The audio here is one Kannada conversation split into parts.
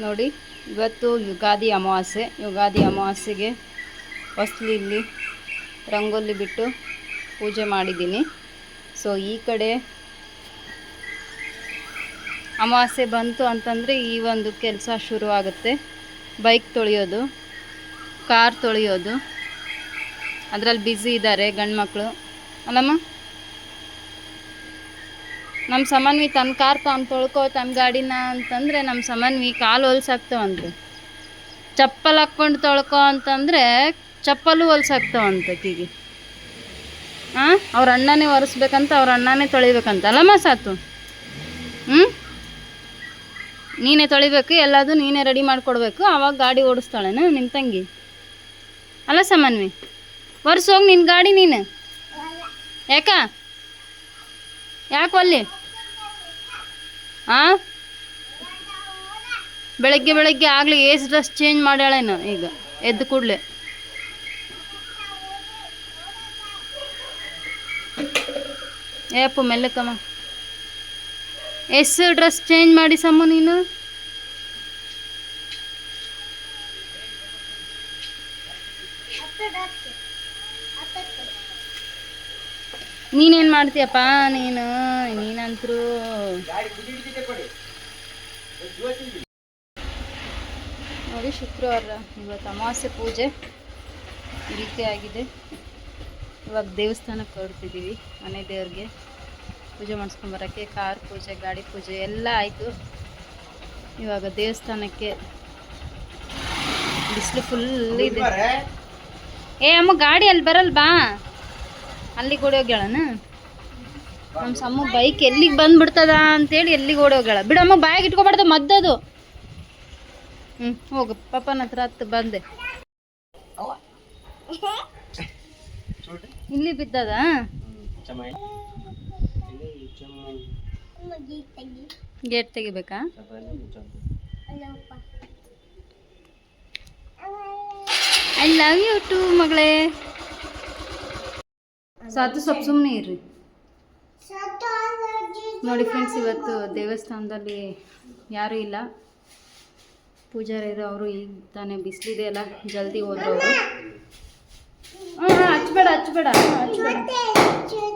ನೋಡಿ, ಇವತ್ತು ಯುಗಾದಿ ಅಮಾವಾಸ್ಯೆ. ಯುಗಾದಿ ಅಮಾವಾಸ್ಯೆಗೆ ಹೊಸ್ಲಿಲ್ಲಿ ರಂಗೋಲಿ ಬಿಟ್ಟು ಪೂಜೆ ಮಾಡಿದ್ದೀನಿ. ಸೊ ಈ ಕಡೆ ಅಮಾವಾಸ್ಯೆ ಬಂತು ಅಂತಂದರೆ ಈ ಒಂದು ಕೆಲಸ ಶುರು ಆಗುತ್ತೆ. ಬೈಕ್ ತೊಳೆಯೋದು, ಕಾರ್ ತೊಳೆಯೋದು. ಅದರಲ್ಲಿ ಬ್ಯುಸಿ ಇದ್ದಾರೆ ಗಂಡು ಮಕ್ಕಳು ಅಲ್ಲಮ್ಮ? ನಮ್ಮ ಸಮನ್ವಿ ತನ್ನ ಕಾರ್ ತಾನು ತೊಳ್ಕೋ ತನ್ನ ಗಾಡಿನ ಅಂತಂದರೆ ನಮ್ಮ ಸಮನ್ವಿ ಕಾಲು ಹೊಲ್ಸಾಗ್ತಾವಂತೆ ಚಪ್ಪಲ್ ಹಾಕ್ಕೊಂಡು ತೊಳ್ಕೊ ಅಂತಂದರೆ ಚಪ್ಪಲು ಹೊಲ್ಸಾಗ್ತಾವಂತೆ ಅಕ್ಕಿಗೆ ಹಾಂ ಅವ್ರ ಅಣ್ಣನೇ ಒರೆಸ್ಬೇಕಂತ ಅವ್ರ ಅಣ್ಣನೇ ತೊಳಿಬೇಕಂತ. ಅಲ್ಲಮ್ಮ ಸಾತು? ಹ್ಞೂ ನೀನೇ ತೊಳಿಬೇಕು ಎಲ್ಲದು ನೀನೇ ರೆಡಿ ಮಾಡಿಕೊಡ್ಬೇಕು. ಆವಾಗ ಗಾಡಿ ಓಡಿಸ್ತಾಳೇನ ನಿಮ್ಮ ತಂಗಿ? ಅಲ್ಲ ಸಮನ್ವಿ, ಒರೆಸೋಗಿ ನಿನ್ನ ಗಾಡಿ ನೀನು? ಯಾಕ? ಯಾಕೆ ಒಲ್ಲಿ ಹಾಂ ಬೆಳಗ್ಗೆ ಬೆಳಗ್ಗೆ ಆಗಲಿ ಏಸ್ ಡ್ರೆಸ್ ಚೇಂಜ್ ಮಾಡ್ಯಾಳೇನು ಈಗ, ಎದ್ದು ಕೂಡಲೇ. ಏಪು ಮೆಲ್ಲಕ್ಕಮ್ಮ ಎಷ್ಟು ಡ್ರೆಸ್ ಚೇಂಜ್ ಮಾಡಿ ಸಮ್ಮ ನೀನು. ನೀನೇನು ಮಾಡ್ತೀಯಪ್ಪ? ನೀನು ನೀನಂತರೂ. ನೋಡಿ ಶುಕ್ರವಾರ ಇವತ್ತು ಅಮಾವಾಸ್ಯೆ ಪೂಜೆ ಈ ರೀತಿ ಆಗಿದೆ. ಇವಾಗ ದೇವಸ್ಥಾನಕ್ಕೆ ಹೊರಡ್ತಿದ್ದೀವಿ ಮನೆ ದೇವ್ರಿಗೆ. ಪೂಜೆ ಮಾಡಿಸ್ಕೊಂಬರೋಕ್ಕೆ ಕಾರ್ ಪೂಜೆ ಗಾಡಿ ಪೂಜೆ ಎಲ್ಲ ಆಯಿತು. ಇವಾಗ ದೇವಸ್ಥಾನಕ್ಕೆ ಬಿಸಿಲು ಫುಲ್ ಇದೆ. ಏ ಅಮ್ಮ ಗಾಡಿ ಅಲ್ಲಿ ಬರಲ್ಲ ಬಾ ಓಡಿ ಹೋಗ್ಯಾಳನ? ನಮ್ಮ ಸಮ್ಮ ಬೈಕ್ ಎಲ್ಲಿಗೆ ಬಂದ್ಬಿಡ್ತದ ಅಂತೇಳಿ ಎಲ್ಲಿಗೆ ಹೋಗ್ಯಾಳ. ಬಿಡಮ್ಮ, ಬಾಯಾಗ ಇಟ್ಕೊಬಾರ್ದು ಮದ್ದದು. ಹ್ಞೂ ಹೋಗು. ಪಪ್ಪನ ಹತ್ರ ಹತ್ತು ಬಂದೆ. ಇಲ್ಲಿ ಬಿದ್ದದ? ಗೇಟ್ ತೆಗಿಬೇಕಾ? ಐ ಲವ್ ಯು ಟು ಮಗಳೇ. ಸಾತು ಸ್ವಲ್ಪ ಸುಮ್ಮನೆ ಇರ್ರಿ. ನೋಡಿ ಫ್ರೆಂಡ್ಸ್ ಇವತ್ತು ದೇವಸ್ಥಾನದಲ್ಲಿ ಯಾರೂ ಇಲ್ಲ. ಪೂಜಾರಿರು ಅವರು ಈಗ ತಾನೇ ಬಿಸಿಲಿದೆ ಅಲ್ಲ, ಜಲ್ದಿ ಹೋದ್ರು ಅವರು ಹಾಂ ಹಾಂ ಹಚ್ಬೇಡ ಹಚ್ಬೇಡ. ಹಚ್ಬೇಡ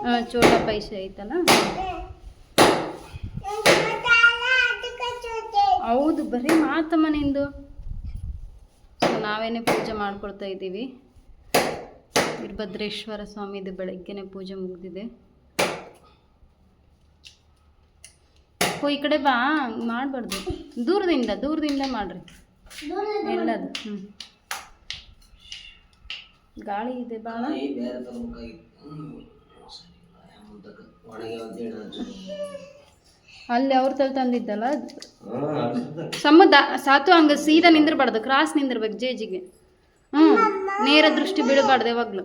ಹಾಂ ಚೋಟ ಪೈಸೆ ಐತಲ್ಲ? ಹೌದು, ಬರೀ ಮಾತಮ್ಮ ನಿಂದು. ನಾವೇನೇ ಪೂಜೆ ಮಾಡ್ಕೊಳ್ತಾ ಇದ್ದೀವಿ. ವೀರಭದ್ರೇಶ್ವರ ಸ್ವಾಮಿದು ಬೆಳಗ್ಗೆನೆ ಪೂಜೆ ಮುಗಿದಿದೆ. ಓ ಈ ಕಡೆ ಬಾ ಮಾಡಬಾರ್ದು. ದೂರದಿಂದ ದೂರದಿಂದ ಮಾಡ್ರಿ. ಎಲ್ಲದು ಹ್ಞೂ ಗಾಳಿ ಇದೆ ಭಾಳ ಅಲ್ಲಿ ಅವ್ರ ತಲೆ ತಂದಿದ್ದಲ್ಲ? ಸಮ ಸಮುದ ಸಾತು ಹಂಗ ಸೀದಾ ನಿಂದಿರ್ಬಾರ್ದು ಕ್ರಾಸ್ ನಿಂದಿರ್ಬೇಕು ಜೇಜಿಗೆ. ಹ್ಞೂ ನೇರ ದೃಷ್ಟಿ ಬೀಳಬಾರ್ದು ಯಾವಾಗಲೂ.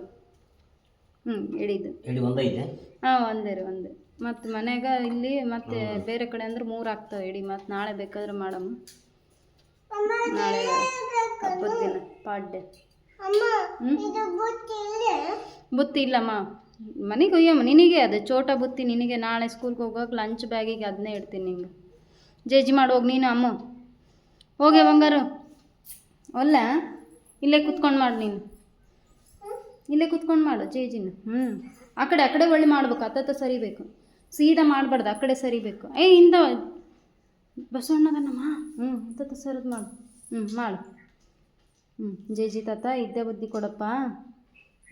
ಹ್ಞೂ ಹಿಡಿದು ಹೇಳಿ ಒಂದೈತೆ ಹಾಂ ಒಂದೇ ರೀ ಒಂದೇ. ಮತ್ತು ಮನೆಗೆ ಇಲ್ಲಿ ಮತ್ತೆ ಬೇರೆ ಕಡೆ ಅಂದ್ರೆ ಮೂರು ಆಗ್ತಾವೆ ಇಡಿ ಮತ್ತು ನಾಳೆ ಬೇಕಾದ್ರೆ ಮಾಡಮ್ಮ ನಾಳೆ ಹಬ್ಬದ ದಿನ ಪಾಡ್ಯ. ಹ್ಮ್? ಬುತ್ತಿ ಇಲ್ಲಮ್ಮ. ಮನೆಗೆ ಒಯ್ಯಮ್ಮ ನಿನಗೆ ಅದು ಚೋಟ ಬುತ್ತಿ ನಿನಗೆ ನಾಳೆ ಸ್ಕೂಲ್ಗೆ ಹೋಗೋಕೆ ಲಂಚ್ ಬ್ಯಾಗಿಗೆ ಅದನ್ನೇ ಇಡ್ತೀನಿ ನಿಂಗೆ. ಜೇಜಿ ಮಾಡಿ ಹೋಗಿ ನೀನು ಅಮ್ಮ. ಹೋಗ್ಯ ಬಂಗಾರು? ಅಲ್ಲ ಇಲ್ಲೇ ಕುತ್ಕೊಂಡು ಮಾಡು ನೀನು. ಇಲ್ಲೇ ಕುತ್ಕೊಂಡು ಮಾಡು, ಜೇಜಿನ. ಹ್ಞೂ ಆ ಕಡೆ ಆ ಕಡೆ ಒಳ್ಳೆ ಮಾಡ್ಬೇಕು, ಅತ್ತ ಸರಿಬೇಕು. ಸೀದಾ ಮಾಡಬಾರ್ದು, ಆ ಕಡೆ ಸರಿಬೇಕು. ಏ, ಇಂದ ಬಸವಣ್ಣದನಮ್ಮ ಹ್ಞೂ ಅತ್ತ ಸರಿದು ಮಾಡು. ಹ್ಞೂ ಮಾಡು. ಹ್ಞೂ ಜೇಜಿ ತಾತ, ಇದ್ದೇ ಬುದ್ಧಿ ಕೊಡಪ್ಪ.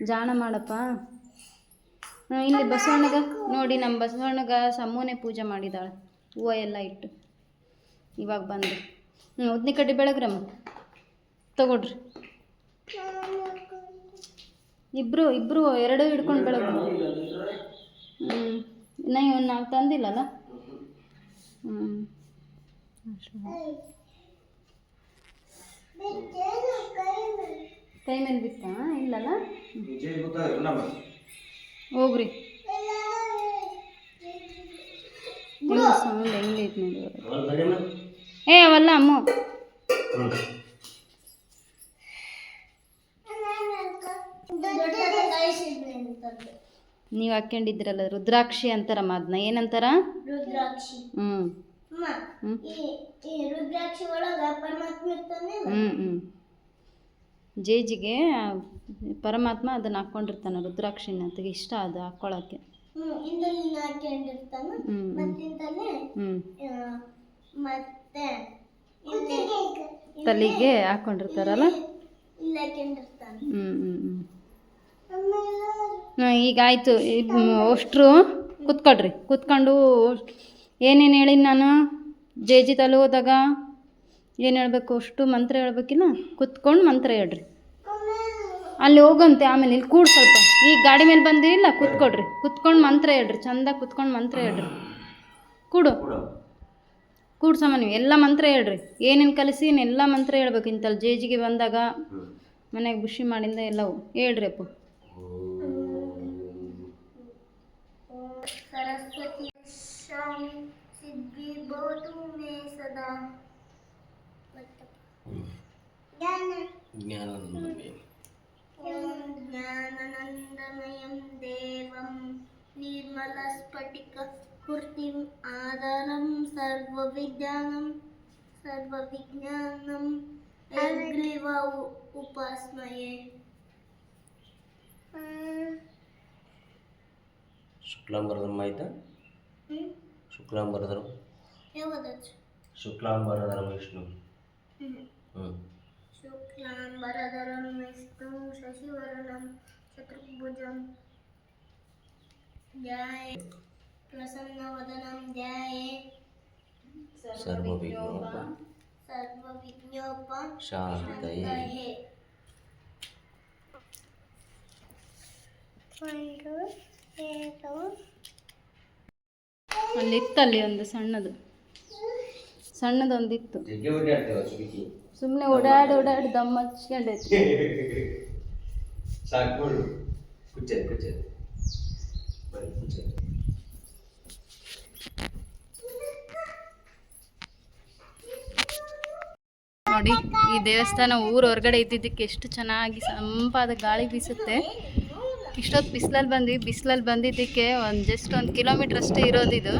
ಜಾಣ ಮಾಡಪ್ಪ. ಇಲ್ಲಿ ಬಸವಣ್ಣಗ, ನೋಡಿ ನಮ್ಮ ಬಸವಣ್ಣಗ ಸಮೂನೆ ಪೂಜೆ ಮಾಡಿದಾಳೆ. ಹೂವು ಎಲ್ಲ ಇಟ್ಟು. ಇವಾಗ ಬಂದು. ಹ್ಞೂ ಉದ್ನಿಕಡ್ಡಿ ಬೆಳಗ್ರಮ್ಮ. ತಗೊಳ್ರಿ ಇಬ್ಬರು ಇಬ್ಬರು ಎರಡು ಹಿಡ್ಕೊಂಡು ಬೆಳಗ್ಗೆ ಹ್ಞೂ ಇನ್ನು ಇವನು ನಾವು ತಂದಿಲ್ಲಲ್ಲ? ಹ್ಞೂ ಕೈ ಮೇಲೆ ಬಿತ್ತಾ? ಇಲ್ಲಲ್ಲ? ಹೋಗ್ರಿ. ಹೆಂಗೆ ಸೌಂಡ್ ಹೆಂಗೈತೆ ನೋಡಿ ಏ ಅವಲ್ಲ ಅಮ್ಮ. ನೀವು ಹಾಕೊಂಡಿದ್ರಲ್ಲ ರುದ್ರಾಕ್ಷಿ ಅಂತಾರಮ್ಮ ಅದನ್ನ ಏನಂತಾರ? ಹ್ಞೂ ಹ್ಞೂ ಈ ರುದ್ರಾಕ್ಷಿ ಒಳಗ ಪರಮಾತ್ಮ ಇರ್ತಾನೆ ಹ್ಞೂ ಹ್ಞೂ ಜೇಜಿಗೆ ಪರಮಾತ್ಮ ಅದನ್ನ ಹಾಕ್ಕೊಂಡಿರ್ತಾನೆ ರುದ್ರಾಕ್ಷಿನ. ಅದಕ್ಕೆ ಇಷ್ಟ ಅದು ಹಾಕ್ಕೊಳ್ಳೋಕ್ಕೆ ಹಾಕೊಂಡಿರ್ತಾನ ತಲೆಗೆ ಹಾಕೊಂಡಿರ್ತಾರಲ್ಲ? ಹ್ಮ್ ಹ್ಮ್ ಹ್ಞೂ ಹ್ಞೂ ಹ್ಞೂ ಈಗ ಆಯಿತು. ಕುತ್ಕೊಳ್ರಿ ಕೂತ್ಕೊಳ್ರಿ. ಕೂತ್ಕೊಂಡು ಏನೇನು ಹೇಳಿನಿ ನಾನು? ಜೇಜಿ ತಲೆ ಹೋದಾಗ ಏನು ಹೇಳಬೇಕು? ಅಷ್ಟು ಮಂತ್ರ ಹೇಳ್ಬೇಕಿಲ್ಲ ಕೂತ್ಕೊಂಡು ಮಂತ್ರ ಹೇಳ್ರಿ. ಅಲ್ಲಿ ಹೋಗಂತೆ ಆಮೇಲೆ, ಇಲ್ಲಿ ಕೂಡ್ ಸ್ವಲ್ಪ. ಈಗ ಗಾಡಿ ಮೇಲೆ ಬಂದಿರಲಿಲ್ಲ ಕೂತ್ಕೊಡ್ರಿ ಕೂತ್ಕೊಂಡು ಮಂತ್ರ ಹೇಳ್ರಿ. ಚಂದ ಕೂತ್ಕೊಂಡು ಮಂತ್ರ ಹೇಳ್ರಿ. ಕೂಡು. ಕೂಡ ನೀವು. ಎಲ್ಲ ಮಂತ್ರ ಹೇಳ್ರಿ. ಏನೇನು ಕಲಿಸಿ ಎಲ್ಲ ಮಂತ್ರ ಹೇಳ್ಬೇಕು. ಇಂತಲ್ಲಿ ಜೇಜಿಗೆ ಬಂದಾಗ ಮನೆಗೆ ಬುಷಿ ಮಾಡಿಂದ ಎಲ್ಲವು ಹೇಳ್ರಿ ಅಪ್ಪ. सिद्धि बो तुम्हें सदा ज्ञानानन्दमयम् ॐ ज्ञानानन्दमयं देवं निर्मलस्फटिकस्फूर्तिम् आधारं सर्वविज्ञानं सर्वविज्ञानं अग्रिव उपास्मये शुक्लां वरदं శుక్లాం వరదరం శుక్లాం వరదరం విష్ణు శుక్లాం వరదరం విష్ణు శశివరణం చతుర్భుజం ధ్యాయే ప్రసన్నవదనం ధ్యాయే సర్వవిఘ్నోప సర్వవిఘ్నోప శాంతయే రెండు ఏడు ಅಲ್ಲಿ ಇತ್ತಲ್ಲಿ ಒಂದು ಸಣ್ಣದು. ಸಣ್ಣದೊಂದಿತ್ತು. ಸುಮ್ಮನೆ ಓಡಾಡಿ ಓಡಾಡಿ ದಮ್ಮ ಹಚ್ಕೊಂಡೈತಿ. ನೋಡಿ ಈ ದೇವಸ್ಥಾನ ಊರ ಹೊರಗಡೆ ಇದ್ದಿದ್ದಕ್ಕೆ ಎಷ್ಟು ಚೆನ್ನಾಗಿ ಸಂಪಾದ ಗಾಳಿ ಬೀಸುತ್ತೆ. ಇಷ್ಟೊತ್ತು ಬಿಸಿಲಲ್ಲಿ ಬಂದು, ಬಿಸಿಲಲ್ಲಿ ಬಂದಿದ್ದಕ್ಕೆ ಒಂದು ಜಸ್ಟ್ ಒಂದು ಕಿಲೋಮೀಟ್ರ್ ಅಷ್ಟೇ ಇರೋದಿದು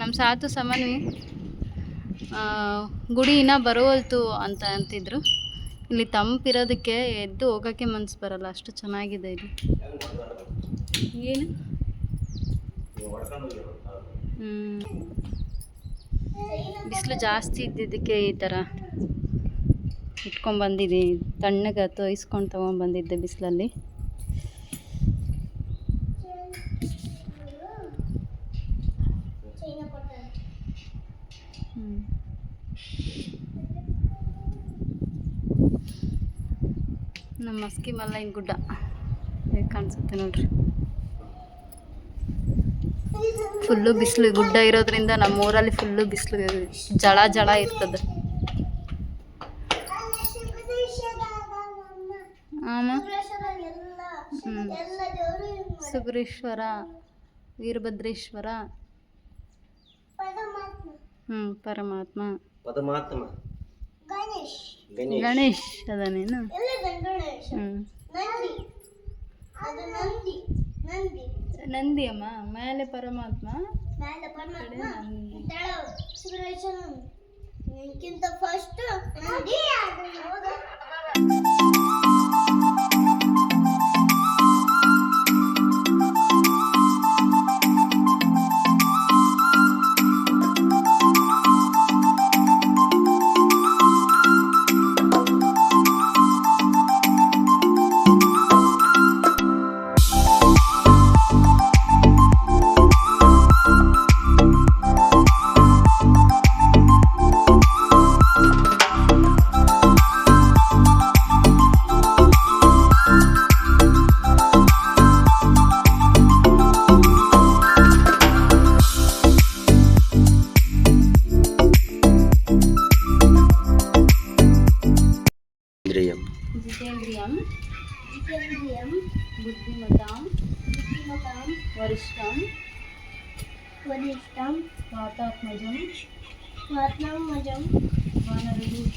ನಮ್ಮ ಸಾತು ಸಮನ್ವಿ ಗುಡಿ ಇನ್ನೂ ಬರೋಲ್ತು ಅಂತ ಅಂತಿದ್ರು. ಇಲ್ಲಿ ತಂಪಿರೋದಕ್ಕೆ ಎದ್ದು ಹೋಗೋಕ್ಕೆ ಮನ್ಸು ಬರಲ್ಲ, ಅಷ್ಟು ಚೆನ್ನಾಗಿದೆ ಇಲ್ಲಿ ಏನು? ಬಿಸಿಲು ಜಾಸ್ತಿ ಇದ್ದಿದ್ದಕ್ಕೆ ಈ ಥರ ಇಟ್ಕೊಂಬಂದಿದ್ದೀನಿ ತಣ್ಣಗೆ ತೋಯಿಸ್ಕೊಂಡು ತೊಗೊಂಬಂದಿದ್ದೆ ಬಿಸಿಲಲ್ಲಿ ಚೈನ ಕೊಟ್ಟಾರೆ ನಮ್ಮ ಮಸ್ಕಿ ಹಿಂಗೆ ಗುಡ್ಡ. ಹೇಗೆ ಕಾಣಿಸುತ್ತೆ ನೋಡ್ರಿ. ಫುಲ್ಲು ಬಿಸಿಲು, ಗುಡ್ಡ ಇರೋದ್ರಿಂದ ನಮ್ಮ ಊರಲ್ಲಿ ಫುಲ್ಲು ಬಿಸಿಲು, ಜಳ ಜಳ ಇರ್ತದೆ. ಸುಗ್ರೀಶ್ವರ, ವೀರಭದ್ರೇಶ್ವರ. ಹ್ಞೂ ಪರಮಾತ್ಮ. ಪರಮಾತ್ಮ ಗಣೇಶ್. ಗಣೇಶ್. ಅದನೇನು ನಂದಿ. ಅದು ನಂದಿ. ನಂದಿ. ನಂದಿ ಅಮ್ಮ ಮೇಲೆ ಪರಮಾತ್ಮ? ಮೇಲೆ ಪರಮಾತ್ಮ. ನಂದಿ. ಫಸ್ಟ್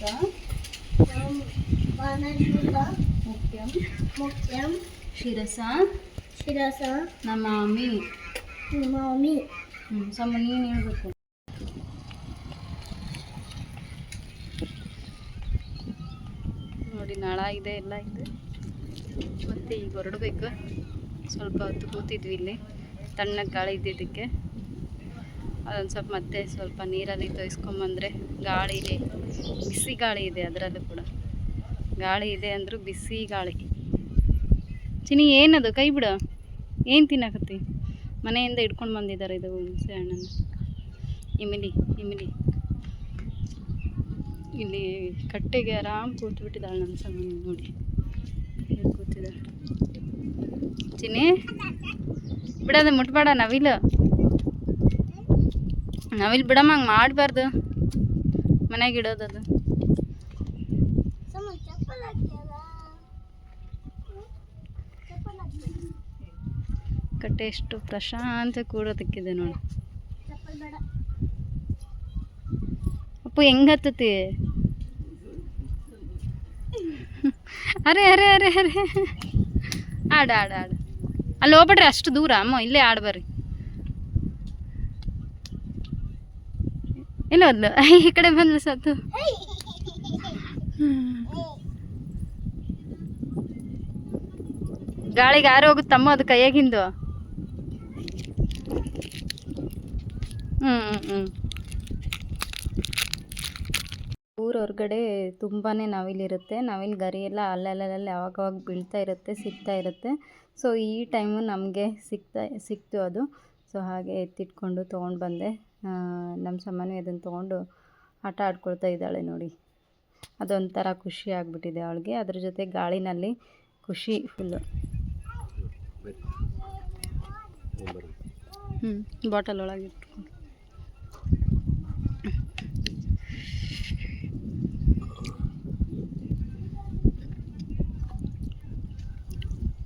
యొక్క ಶಿರಸ. ಶಿರಸ. శిరస శిరస నమామి నమామి సమ్మ నేను ಹೇಳ್ಬೇಕು. ನೋಡಿ ನಳ ಇದೆ ಎಲ್ಲ ಇದೆ. ಮತ್ತೆ ಈಗ ಹೊರಡ್ಬೇಕು. ಸ್ವಲ್ಪ ಹೊತ್ತು ಕೂತಿದ್ವಿ ಇಲ್ಲಿ. ತಣ್ಣಗೆ ಗಾಳಿ ಇದ್ದಿದ್ದಕ್ಕೆ ಅದೊಂದು ಸ್ವಲ್ಪ ಮತ್ತೆ ಸ್ವಲ್ಪ ನೀರಲ್ಲಿ ತೊಯ್ಸ್ಕೊಂಬಂದರೆ ಗಾಳಿ ಇದೆ ಬಿಸಿ ಗಾಳಿ ಇದೆ ಅದರಲ್ಲೂ ಕೂಡ. ಗಾಳಿ ಇದೆ ಅಂದರೂ ಬಿಸಿ ಗಾಳಿ. ಚಿನಿ ಏನದು? ಕೈ ಬಿಡು. ಏನು ತಿನ್ನಕತ್ತಿ? ಮನೆಯಿಂದ ಹಿಡ್ಕೊಂಡು ಬಂದಿದ್ದಾರೆ ಇದು ಹುಣಸೆ ಹಣ್ಣನ್ನು. ಇಮಿಲಿ ಇಮಿಲಿ. ಇಲ್ಲಿ ಕಟ್ಟೆಗೆ ಆರಾಮ್ ಕೂತ್ಬಿಟ್ಟಿದ್ದಾಳೆ ನನ್ನ ಸಾಮಾನು ನೋಡಿ. ಕೂತಿದ್ದಾಳೆ ಚಿನಿ ಬಿಡೋದು ಮುಟ್ಬೇಡ, ನವಿಲು. ನವಿಲು ಬಿಡಮ್ಮ ಹಂಗೆ ಮಾಡಬಾರ್ದು. ಮನೆಗೆ ಇಡೋದದು ಅದು. ಕಟ್ಟೆ ಎಷ್ಟು ಪ್ರಶಾಂತ ಕೂಡೋದಕ್ಕಿದೆ ನೋಡಿ. ಅಪ್ಪ ಹೆಂಗ್ ಹತ್ತತಿ ಅರೆ ಅರೆ ಅರೆ ಅರೆ. ಆಡ ಆಡ ಆಡ. ಅಲ್ಲಿ ಹೋಗ್ಬೇಡ್ರಿ ಅಷ್ಟು ದೂರ. ಅಮ್ಮ ಇಲ್ಲೇ ಆಡು ಇಲ್ಲ ಹೋದ್ಲು ಈ ಕಡೆ ಬಂದ್ಲು ಸತ್ತು ಗಾಳಿಗೆ ಆರು ಹೋಗುತ್ತಮ್ಮ ಅದು ಕೈಯಾಗಿಂದು ಹ್ಞೂ ಹ್ಞೂ ಹ್ಞೂ ಊರ ಹೊರಗಡೆ ತುಂಬಾ ನವಿಲಿರುತ್ತೆ ನವಿಲು ಗರಿ ಎಲ್ಲ ಅಲ್ಲಲ್ಲಲ್ಲಿ ಅವಾಗವಾಗ ಬೀಳ್ತಾ ಇರುತ್ತೆ, ಸಿಗ್ತಾ ಇರುತ್ತೆ. ಸೊ ಈ ಟೈಮು ನಮಗೆ ಸಿಗ್ತಾ, ಸಿಕ್ತು ಅದು. ಸೊ ಹಾಗೆ ಎತ್ತಿಟ್ಕೊಂಡು ತೊಗೊಂಡು ಬಂದೆ. ನಮ್ಮ ಸಾಮಾನು ಅದನ್ನು ತೊಗೊಂಡು ಆಟ ಆಡ್ಕೊಳ್ತಾ ಇದ್ದಾಳೆ ನೋಡಿ. ಅದೊಂಥರ ಖುಷಿ ಆಗಿಬಿಟ್ಟಿದೆ ಅವಳಿಗೆ. ಅದ್ರ ಜೊತೆ ಗಾಳಿನಲ್ಲಿ ಖುಷಿ ಫುಲ್ಲು ಹ್ಞೂ ಬಾಟಲ್ ಒಳಗೆ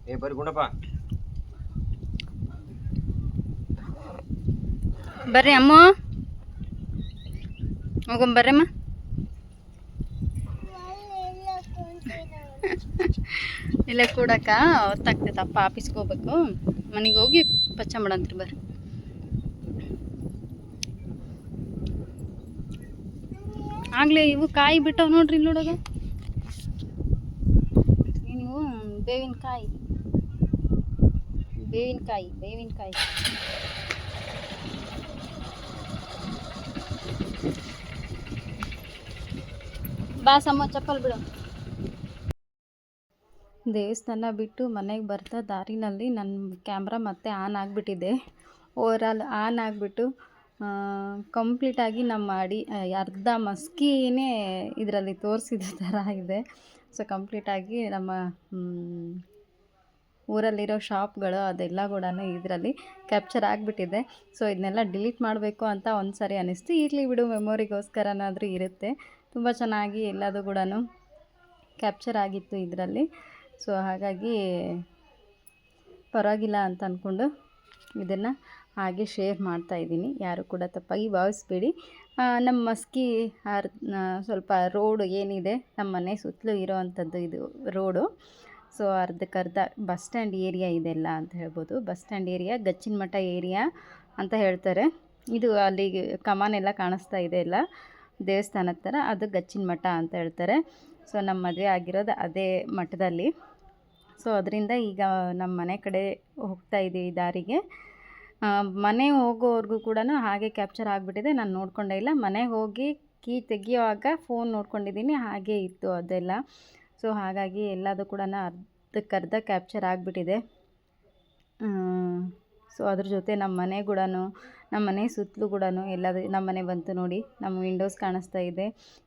ಏ ಬರ್ರಿ ಅಮ್ಮ. ಹೋಗೊಂಬರ್ರಮ್ಮ ಇಲ್ಲ ಕೂಡಕ್ಕ ಹೊತ್ತಾಗ್ತೈತೆ ಅಪ್ಪ ಆಫೀಸ್ಗೆ ಹೋಗ್ಬೇಕು. ಮನೆಗೆ ಹೋಗಿ ಪಚ್ಚ ಮಾಡಂತ್ರಿ ಬರ್ರಿ. ಆಗ್ಲೇ ಇವು ಕಾಯಿ ಬಿಟ್ಟವು ನೋಡ್ರಿ ಇಲ್ಲಿ ನೋಡೋದು. ನೀವು ಬೇವಿನಕಾಯಿ. ಬೇವಿನಕಾಯಿ ಬೇವಿನಕಾಯಿ. ಬಾ ಸಮ್ಮ ಚಪ್ಪಲ್ ಬಿಡು. ದೇವಸ್ಥಾನ ಬಿಟ್ಟು ಮನೆಗೆ ಬರ್ತಾ ದಾರಿನಲ್ಲಿ ನನ್ನ ಕ್ಯಾಮ್ರಾ ಮತ್ತೆ ಆನ್ ಆಗಿಬಿಟ್ಟಿದೆ. ಓವರಾಲ್ ಆನ್ ಆಗಿಬಿಟ್ಟು ಕಂಪ್ಲೀಟಾಗಿ ನಮ್ಮ ಅಡಿ ಅರ್ಧ ಮಸ್ಕಿನೇ ಇದರಲ್ಲಿ ತೋರಿಸಿದ ಥರ ಇದೆ. ಸೊ ಕಂಪ್ಲೀಟಾಗಿ ನಮ್ಮ ಊರಲ್ಲಿರೋ ಶಾಪ್ಗಳು ಅದೆಲ್ಲ ಕೂಡ ಇದರಲ್ಲಿ ಕ್ಯಾಪ್ಚರ್ ಆಗಿಬಿಟ್ಟಿದೆ. ಸೊ, ಇದನ್ನೆಲ್ಲ ಡಿಲೀಟ್ ಮಾಡಬೇಕು ಅಂತ ಒಂದು ಸಾರಿ ಅನ್ನಿಸ್ತು ಇರಲಿ ಬಿಡು, ಮೆಮೊರಿಗೋಸ್ಕರನಾದರೂ ಇರುತ್ತೆ. ತುಂಬ ಚೆನ್ನಾಗಿ ಎಲ್ಲದು ಕೂಡ ಕ್ಯಾಪ್ಚರ್ ಆಗಿತ್ತು ಇದರಲ್ಲಿ. ಸೊ ಹಾಗಾಗಿ ಪರವಾಗಿಲ್ಲ ಅಂತ ಅಂದ್ಕೊಂಡು ಇದನ್ನು ಹಾಗೆ ಶೇರ್ ಮಾಡ್ತಾ ಇದ್ದೀನಿ. ಯಾರು ಕೂಡ ತಪ್ಪಾಗಿ ಭಾವಿಸ್ಬೇಡಿ. ನಮ್ಮ ಮಸ್ಕಿ ಸ್ವಲ್ಪ ರೋಡ್ ಏನಿದೆ, ನಮ್ಮ ಮನೆ ಸುತ್ತಲೂ ಇರೋ ಅಂಥದ್ದು ಇದು ರೋಡು ಸೊ ಅರ್ಧಕ್ಕರ್ಧ ಬಸ್ ಸ್ಟ್ಯಾಂಡ್ ಏರಿಯಾ ಇದೆಲ್ಲ ಅಂತ ಹೇಳ್ಬೋದು. ಬಸ್ ಸ್ಟ್ಯಾಂಡ್ ಏರಿಯಾ ಗಚ್ಚಿನ ಮಠ ಏರಿಯಾ ಅಂತ ಹೇಳ್ತಾರೆ. ಇದು ಅಲ್ಲಿ ಕಮಾನೆಲ್ಲ ಕಾಣಿಸ್ತಾ ಇದೆ ಎಲ್ಲ ದೇವಸ್ಥಾನದ ಥರ, ಅದು ಗಚ್ಚಿನ ಮಠ ಅಂತ ಹೇಳ್ತಾರೆ. ಸೊ ನಮ್ಮ ಮದುವೆ ಆಗಿರೋದು ಅದೇ ಮಠದಲ್ಲಿ. ಸೊ ಅದರಿಂದ ಈಗ ನಮ್ಮ ಮನೆ ಕಡೆ ಹೋಗ್ತಾ ಇದ್ದೀವಿ ದಾರಿಗೆ. ಮನೆ ಹೋಗೋವರೆಗೂ ಕೂಡ ಹಾಗೆ ಕ್ಯಾಪ್ಚರ್ ಆಗಿಬಿಟ್ಟಿದೆ. ನಾನು ನೋಡ್ಕೊಂಡೇ ಇಲ್ಲ. ಮನೆಗೆ ಹೋಗಿ ಕೀ ತೆಗಿಯುವಾಗ ಫೋನ್ ನೋಡ್ಕೊಂಡಿದ್ದೀನಿ. ಹಾಗೆ ಇತ್ತು ಅದೆಲ್ಲ. ಸೊ ಹಾಗಾಗಿ ಎಲ್ಲದು ಕೂಡ ಅರ್ಧಕ್ಕರ್ಧ ಕ್ಯಾಪ್ಚರ್ ಆಗಿಬಿಟ್ಟಿದೆ. ಸೊ ಅದ್ರ ಜೊತೆ ನಮ್ಮ ಮನೆ ಕೂಡ ನಮ್ಮ ಮನೆ ಸುತ್ತಲೂ ಕೂಡ ಎಲ್ಲದು ನಮ್ಮ ಮನೆ ಬಂತು ನೋಡಿ ನಮ್ಮ ವಿಂಡೋಸ್ ಕಾಣಿಸ್ತಾ ಇದೆ.